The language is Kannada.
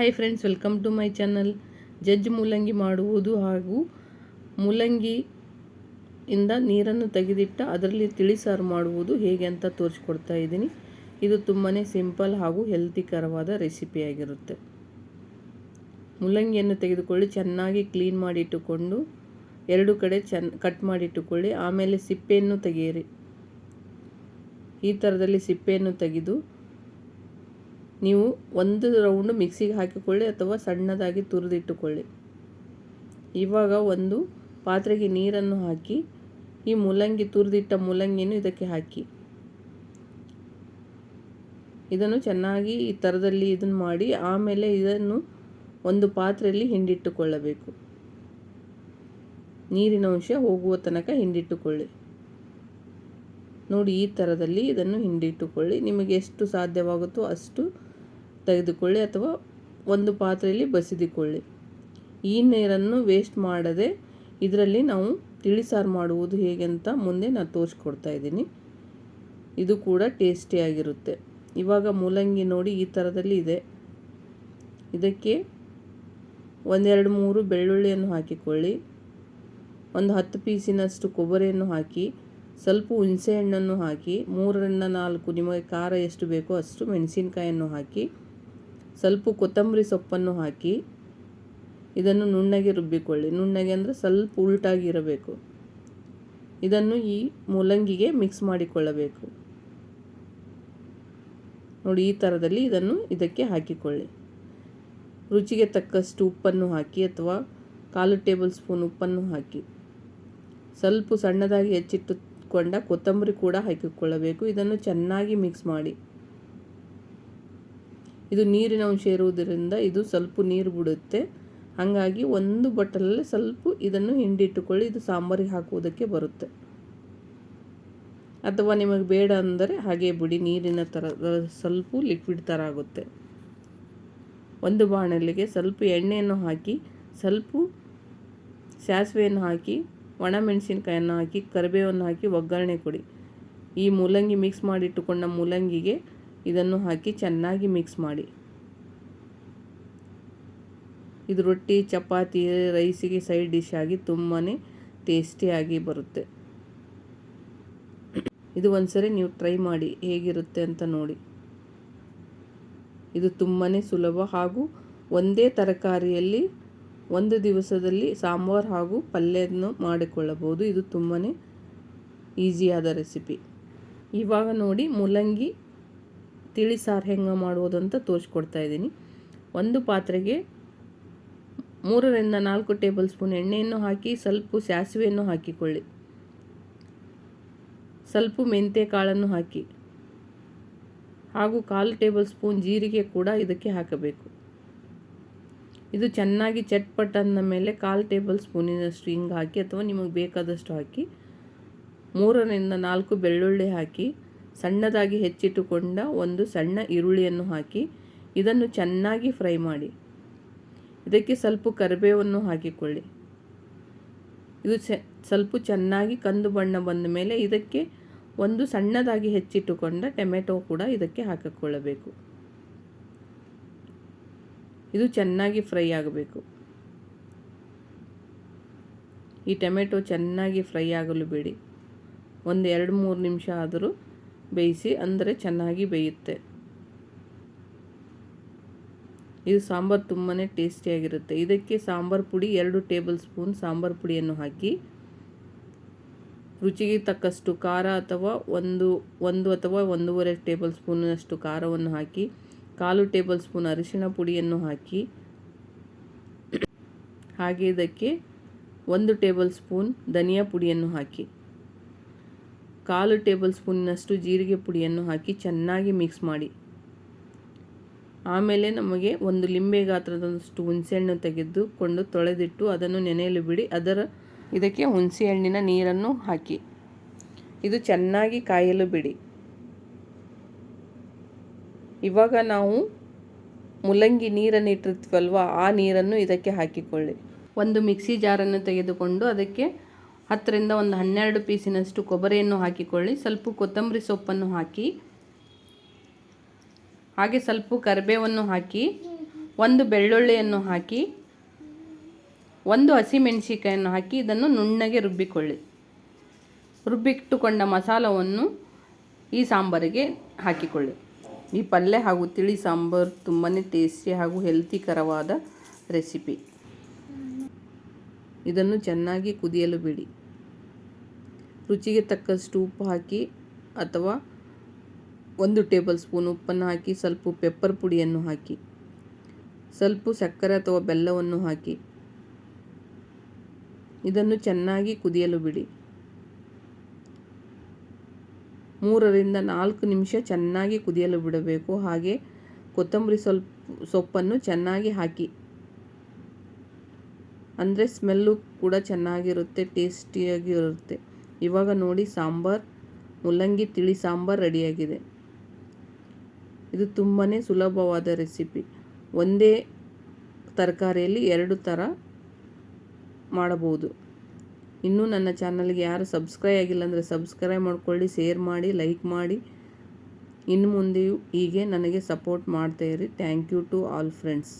Hi friends welcome to my channel ಜಜ್ ಮೂಲಂಗಿ ಮಾಡುವುದು ಹಾಗೂ ಮೂಲಂಗಿ ಇಂದ ನೀರನ್ನು ತೆಗೆದಿಟ್ಟ ಅದರಲ್ಲಿ ತಿಳಿಸಾರು ಮಾಡುವುದು ಹೇಗೆ ಅಂತ ತೋರಿಸ್ಕೊಡ್ತಾ ಇದ್ದೀನಿ. ಇದು ತುಂಬಾ ಸಿಂಪಲ್ ಹಾಗೂ ಹೆಲ್ತಿಕರವಾದ ರೆಸಿಪಿಯಾಗಿರುತ್ತೆ ಮೂಲಂಗಿಯನ್ನು ತೆಗೆದುಕೊಳ್ಳಿ, ಚೆನ್ನಾಗಿ ಕ್ಲೀನ್ ಮಾಡಿಟ್ಟುಕೊಂಡು ಎರಡು ಕಡೆ ಚೆನ್ನ ಕಟ್ ಮಾಡಿಟ್ಟುಕೊಳ್ಳಿ ಆಮೇಲೆ ಸಿಪ್ಪೆಯನ್ನು ತೆಗೆಯಿರಿ. ಈ ಥರದಲ್ಲಿ ಸಿಪ್ಪೆಯನ್ನು ತೆಗೆದು ನೀವು ಒಂದು ರೌಂಡ್ ಮಿಕ್ಸಿಗೆ ಹಾಕಿಕೊಳ್ಳಿ ಅಥವಾ ಸಣ್ಣದಾಗಿ ತುರಿದಿಟ್ಟುಕೊಳ್ಳಿ. ಇವಾಗ ಒಂದು ಪಾತ್ರೆಗೆ ನೀರನ್ನು ಹಾಕಿ, ಈ ಮೂಲಂಗಿ ತುರಿದಿಟ್ಟ ಮೂಲಂಗಿಯನ್ನು ಇದಕ್ಕೆ ಹಾಕಿ. ಇದನ್ನು ಚೆನ್ನಾಗಿ ಈ ಥರದಲ್ಲಿ ಇದನ್ನು ಮಾಡಿ, ಆಮೇಲೆ ಇದನ್ನು ಒಂದು ಪಾತ್ರೆಯಲ್ಲಿ ಹಿಂಡಿಟ್ಟುಕೊಳ್ಳಬೇಕು. ನೀರಿನ ಅಂಶ ಹೋಗುವ ತನಕ ಹಿಂಡಿಟ್ಟುಕೊಳ್ಳಿ. ನೋಡಿ, ಈ ಥರದಲ್ಲಿ ಇದನ್ನು ಹಿಂಡಿಟ್ಟುಕೊಳ್ಳಿ. ನಿಮಗೆ ಎಷ್ಟು ಸಾಧ್ಯವಾಗುತ್ತೋ ಅಷ್ಟು ತೆಗೆದುಕೊಳ್ಳಿ ಅಥವಾ ಒಂದು ಪಾತ್ರೆಯಲ್ಲಿ ಬಸಿದುಕೊಳ್ಳಿ. ಈ ನೀರನ್ನು ವೇಸ್ಟ್ ಮಾಡದೆ ಇದರಲ್ಲಿ ನಾವು ತಿಳಿಸಾರು ಮಾಡುವುದು ಹೇಗೆ ಅಂತ ಮುಂದೆ ನಾನು ತೋರಿಸ್ಕೊಡ್ತಾ ಇದ್ದೀನಿ. ಇದು ಕೂಡ ಟೇಸ್ಟಿಯಾಗಿರುತ್ತೆ ಇವಾಗ ಮೂಲಂಗಿ ನೋಡಿ ಈ ಥರದಲ್ಲಿ ಇದೆ. ಇದಕ್ಕೆ ಒಂದೆರಡು ಮೂರು ಬೆಳ್ಳುಳ್ಳಿಯನ್ನು ಹಾಕಿಕೊಳ್ಳಿ. ಒಂದು ಹತ್ತು ಪೀಸಿನಷ್ಟು ಕೊಬ್ಬರಿಯನ್ನು ಹಾಕಿ, ಸ್ವಲ್ಪ ಹುಣಸೆ ಹಣ್ಣನ್ನು ಹಾಕಿ, ಮೂರರಿಂದ ನಾಲ್ಕು ನಿಮಗೆ ಖಾರ ಎಷ್ಟು ಬೇಕೋ ಅಷ್ಟು ಮೆಣಸಿನಕಾಯಿಯನ್ನು ಹಾಕಿ ಸ್ವಲ್ಪ ಕೊತ್ತಂಬರಿ ಸೊಪ್ಪನ್ನು ಹಾಕಿ ಇದನ್ನು ನುಣ್ಣಗೆ ರುಬ್ಬಿಕೊಳ್ಳಿ. ನುಣ್ಣಗೆ ಅಂದರೆ ಸ್ವಲ್ಪ ಉಲ್ಟಾಗಿ ಇರಬೇಕು. ಇದನ್ನು ಈ ಮೂಲಂಗಿಗೆ ಮಿಕ್ಸ್ ಮಾಡಿಕೊಳ್ಳಬೇಕು. ನೋಡಿ, ಈ ಥರದಲ್ಲಿ ಇದನ್ನು ಇದಕ್ಕೆ ಹಾಕಿಕೊಳ್ಳಿ. ರುಚಿಗೆ ತಕ್ಕಷ್ಟು ಉಪ್ಪನ್ನು ಹಾಕಿ ಅಥವಾ ಕಾಲು ಟೇಬಲ್ ಸ್ಪೂನ್ ಉಪ್ಪನ್ನು ಹಾಕಿ. ಸ್ವಲ್ಪ ಸಣ್ಣದಾಗಿ ಹೆಚ್ಚಿಟ್ಟುಕೊಂಡ ಕೊತ್ತಂಬರಿ ಕೂಡ ಹಾಕಿಕೊಳ್ಳಬೇಕು. ಇದನ್ನು ಚೆನ್ನಾಗಿ ಮಿಕ್ಸ್ ಮಾಡಿ. ಇದು ನೀರಿನ ಅಂಶ ಇರುವುದರಿಂದ ಇದು ಸ್ವಲ್ಪ ನೀರು ಬಿಡುತ್ತೆ. ಹಾಗಾಗಿ ಒಂದು ಬಟ್ಟಲಲ್ಲಿ ಸ್ವಲ್ಪ ಇದನ್ನು ಹಿಂಡಿಟ್ಟುಕೊಳ್ಳಿ, ಇದು ಸಾಂಬಾರಿಗೆ ಹಾಕುವುದಕ್ಕೆ ಬರುತ್ತೆ. ಅಥವಾ ನಿಮಗೆ ಬೇಡ ಅಂದರೆ ಹಾಗೆ ಬಿಡಿ, ನೀರಿನ ಥರ, ಸ್ವಲ್ಪ ಲಿಕ್ವಿಡ್ ಥರ ಆಗುತ್ತೆ. ಒಂದು ಬಾಣಲಿಗೆ ಸ್ವಲ್ಪ ಎಣ್ಣೆಯನ್ನು ಹಾಕಿ, ಸ್ವಲ್ಪ ಸಾಸಿವೆಯನ್ನು ಹಾಕಿ ಒಣಮೆಣಸಿನ್ಕಾಯನ್ನು ಹಾಕಿ, ಕರಿಬೇವನ್ನು ಹಾಕಿ ಒಗ್ಗರಣೆ ಕೊಡಿ. ಈ ಮೂಲಂಗಿ ಮಿಕ್ಸ್ ಮಾಡಿಟ್ಟುಕೊಂಡ ಮೂಲಂಗಿಗೆ ಇದನ್ನು ಹಾಕಿ ಚೆನ್ನಾಗಿ ಮಿಕ್ಸ್ ಮಾಡಿ. ಇದು ರೊಟ್ಟಿ, ಚಪಾತಿ, ರೈಸಿಗೆ ಸೈಡ್ ಡಿಶ್ ಆಗಿ ತುಂಬಾ ಟೇಸ್ಟಿಯಾಗಿ ಬರುತ್ತೆ. ಇದು ಒಂದ್ಸರಿ ನೀವು ಟ್ರೈ ಮಾಡಿ ಹೇಗಿರುತ್ತೆ ಅಂತ ನೋಡಿ. ಇದು ತುಂಬಾ ಸುಲಭ ಹಾಗೂ ಒಂದೇ ತರಕಾರಿಯಲ್ಲಿ ಒಂದು ದಿವಸದಲ್ಲಿ ಸಾಂಬಾರು ಹಾಗೂ ಪಲ್ಯವನ್ನು ಮಾಡಿಕೊಳ್ಳಬಹುದು. ಇದು ತುಂಬಾ ಈಸಿಯಾದ ರೆಸಿಪಿ. ಇವಾಗ ನೋಡಿ ಮೂಲಂಗಿ ತಿಳಿ ಸಾರು ಹೆಂಗೆ ಮಾಡುವುದು ಅಂತ ತೋರಿಸ್ಕೊಡ್ತಾ ಇದ್ದೀನಿ. ಒಂದು ಪಾತ್ರೆಗೆ ಮೂರರಿಂದ ನಾಲ್ಕು ಟೇಬಲ್ ಸ್ಪೂನ್ ಎಣ್ಣೆಯನ್ನು ಹಾಕಿ, ಸ್ವಲ್ಪ ಸಾಸಿವೆಯನ್ನು ಹಾಕಿಕೊಳ್ಳಿ. ಸ್ವಲ್ಪ ಮೆಂತ್ಯ ಕಾಳನ್ನು ಹಾಕಿ. ಹಾಗೂ ಕಾಲು ಟೇಬಲ್ ಸ್ಪೂನ್ ಜೀರಿಗೆ ಕೂಡ ಇದಕ್ಕೆ ಹಾಕಬೇಕು. ಇದು ಚೆನ್ನಾಗಿ ಚಟ್ಪಟ್ ಅಂದ ಮೇಲೆ ಕಾಲು ಟೇಬಲ್ ಸ್ಪೂನಿನಷ್ಟು ಹಿಂಗೆ ಹಾಕಿ ಅಥವಾ ನಿಮಗೆ ಬೇಕಾದಷ್ಟು ಹಾಕಿ, ಮೂರರಿಂದ ನಾಲ್ಕು ಬೆಳ್ಳುಳ್ಳಿ ಹಾಕಿ ಸಣ್ಣದಾಗಿ ಹೆಚ್ಚಿಟ್ಟುಕೊಂಡ ಒಂದು ಸಣ್ಣ ಈರುಳ್ಳಿಯನ್ನು ಹಾಕಿ ಇದನ್ನು ಚೆನ್ನಾಗಿ ಫ್ರೈ ಮಾಡಿ. ಇದಕ್ಕೆ ಸ್ವಲ್ಪ ಕರಿಬೇವನ್ನು ಹಾಕಿಕೊಳ್ಳಿ. ಇದು ಸ್ವಲ್ಪ ಚೆನ್ನಾಗಿ ಕಂದು ಬಣ್ಣ ಬಂದ ಮೇಲೆ ಇದಕ್ಕೆ ಒಂದು ಸಣ್ಣದಾಗಿ ಹೆಚ್ಚಿಟ್ಟುಕೊಂಡ ಟೊಮೆಟೊ ಕೂಡ ಇದಕ್ಕೆ ಹಾಕಿಕೊಳ್ಳಬೇಕು. ಇದು ಚೆನ್ನಾಗಿ ಫ್ರೈ ಆಗಬೇಕು. ಈ ಟೊಮೆಟೊ ಚೆನ್ನಾಗಿ ಫ್ರೈ ಆಗಲು ಬಿಡಿ. ಒಂದು ಎರಡು ಮೂರು ನಿಮಿಷ ಆದರೂ ಬೇಯಿಸಿ ಅಂದರೆ ಚೆನ್ನಾಗಿ ಬೇಯುತ್ತೆ. ಇದು ಸಾಂಬಾರು ತುಂಬಾ ಟೇಸ್ಟಿಯಾಗಿರುತ್ತೆ. ಇದಕ್ಕೆ ಸಾಂಬಾರು ಪುಡಿ ಎರಡು ಟೇಬಲ್ ಸ್ಪೂನ್ ಸಾಂಬಾರು ಪುಡಿಯನ್ನು ಹಾಕಿ, ರುಚಿಗೆ ತಕ್ಕಷ್ಟು ಖಾರ ಅಥವಾ ಒಂದು ಒಂದು ಅಥವಾ ಒಂದೂವರೆ ಟೇಬಲ್ ಸ್ಪೂನಷ್ಟು ಖಾರವನ್ನು ಹಾಕಿ, ಕಾಲು ಟೇಬಲ್ ಸ್ಪೂನ್ ಅರಿಶಿನ ಪುಡಿಯನ್ನು ಹಾಕಿ, ಹಾಗೆ ಇದಕ್ಕೆ ಒಂದು ಟೇಬಲ್ ಸ್ಪೂನ್ ಧನಿಯಾ ಪುಡಿಯನ್ನು ಹಾಕಿ. ಕಾಲು ಟೇಬಲ್ ಸ್ಪೂನ್ನಷ್ಟು ಜೀರಿಗೆ ಪುಡಿಯನ್ನು ಹಾಕಿ ಚೆನ್ನಾಗಿ ಮಿಕ್ಸ್ ಮಾಡಿ. ಆಮೇಲೆ ನಮಗೆ ಒಂದು ಲಿಂಬೆ ಗಾತ್ರದಷ್ಟು ಹುಣಸೆಹಣ್ಣು ತೆಗೆದುಕೊಂಡು ತೊಳೆದಿಟ್ಟು ಅದನ್ನು ನೆನೆಯಲು ಬಿಡಿ. ಅದರ ಇದಕ್ಕೆ ಹುಣಸೆ ಹಣ್ಣಿನ ನೀರನ್ನು ಹಾಕಿ. ಇದು ಚೆನ್ನಾಗಿ ಕಾಯಲು ಬಿಡಿ. ಇವಾಗ ನಾವು ಮುಲಂಗಿ ನೀರನ್ನು ಇಟ್ಟಿರ್ತೀವಲ್ವ, ಆ ನೀರನ್ನು ಇದಕ್ಕೆ ಹಾಕಿಕೊಳ್ಳಿ. ಒಂದು ಮಿಕ್ಸಿ ಜಾರನ್ನು ತೆಗೆದುಕೊಂಡು ಅದಕ್ಕೆ ಹತ್ತರಿಂದ ಒಂದು ಹನ್ನೆರಡು ಪೀಸಿನಷ್ಟು ಕೊಬ್ಬರಿಯನ್ನು ಹಾಕಿಕೊಳ್ಳಿ. ಸ್ವಲ್ಪ ಕೊತ್ತಂಬರಿ ಸೊಪ್ಪನ್ನು ಹಾಕಿ, ಹಾಗೆ ಸ್ವಲ್ಪ ಕರಿಬೇವನ್ನು ಹಾಕಿ, ಒಂದು ಬೆಳ್ಳುಳ್ಳಿಯನ್ನು ಹಾಕಿ, ಒಂದು ಹಸಿಮೆಣಸಿಕಾಯನ್ನು ಹಾಕಿ ಇದನ್ನು ನುಣ್ಣಗೆ ರುಬ್ಬಿಕೊಳ್ಳಿ. ರುಬ್ಬಿಟ್ಟುಕೊಂಡ ಮಸಾಲವನ್ನು ಈ ಸಾಂಬಾರಿಗೆ ಹಾಕಿಕೊಳ್ಳಿ. ಈ ಪಲ್ಯ ಹಾಗೂ ತಿಳಿ ಸಾಂಬಾರು ತುಂಬಾ ಟೇಸ್ಟಿ ಹಾಗೂ ಹೆಲ್ತಿಕರವಾದ ರೆಸಿಪಿ ಇದನ್ನು ಚೆನ್ನಾಗಿ ಕುದಿಯಲು ಬಿಡಿ. ರುಚಿಗೆ ತಕ್ಕಷ್ಟು ಉಪ್ಪು ಹಾಕಿ ಅಥವಾ ಒಂದು ಟೇಬಲ್ ಸ್ಪೂನ್ ಉಪ್ಪನ್ನು ಹಾಕಿ, ಸ್ವಲ್ಪ ಪೆಪ್ಪರ್ ಪುಡಿಯನ್ನು ಹಾಕಿ, ಸ್ವಲ್ಪ ಸಕ್ಕರೆ ಅಥವಾ ಬೆಲ್ಲವನ್ನು ಹಾಕಿ. ಇದನ್ನು ಚೆನ್ನಾಗಿ ಕುದಿಯಲು ಬಿಡಿ. ಮೂರರಿಂದ ನಾಲ್ಕು ನಿಮಿಷ ಚೆನ್ನಾಗಿ ಕುದಿಯಲು ಬಿಡಬೇಕು. ಹಾಗೆ ಕೊತ್ತಂಬರಿ ಸ್ವಲ್ಪ ಸೊಪ್ಪನ್ನು ಚೆನ್ನಾಗಿ ಹಾಕಿ. ಅಂದರೆ ಸ್ಮೆಲ್ಲು ಕೂಡ ಚೆನ್ನಾಗಿರುತ್ತೆ ಟೇಸ್ಟಿಯಾಗಿ ಇರುತ್ತೆ ಇವಾಗ ನೋಡಿ ಸಾಂಬಾರ್ ಮುಲ್ಲಂಗಿ ತಿಳಿ ಸಾಂಬಾರ್ ರೆಡಿಯಾಗಿದೆ. ಇದು ತುಂಬಾ ಸುಲಭವಾದ ರೆಸಿಪಿ. ಒಂದೇ ತರಕಾರಿಯಲ್ಲಿ ಎರಡು ಥರ ಮಾಡಬಹುದು. ಇನ್ನೂ ನನ್ನ ಚಾನಲ್ಗೆ ಯಾರು ಸಬ್ಸ್ಕ್ರೈಬ್ ಆಗಿಲ್ಲ ಅಂದರೆ ಸಬ್ಸ್ಕ್ರೈಬ್ ಮಾಡ್ಕೊಳ್ಳಿ, ಶೇರ್ ಮಾಡಿ, ಲೈಕ್ ಮಾಡಿ. ಇನ್ನು ಮುಂದೆಯೂ ಹೀಗೆ ನನಗೆ support ಮಾಡ್ತಾಯಿರಿ thank you to all friends.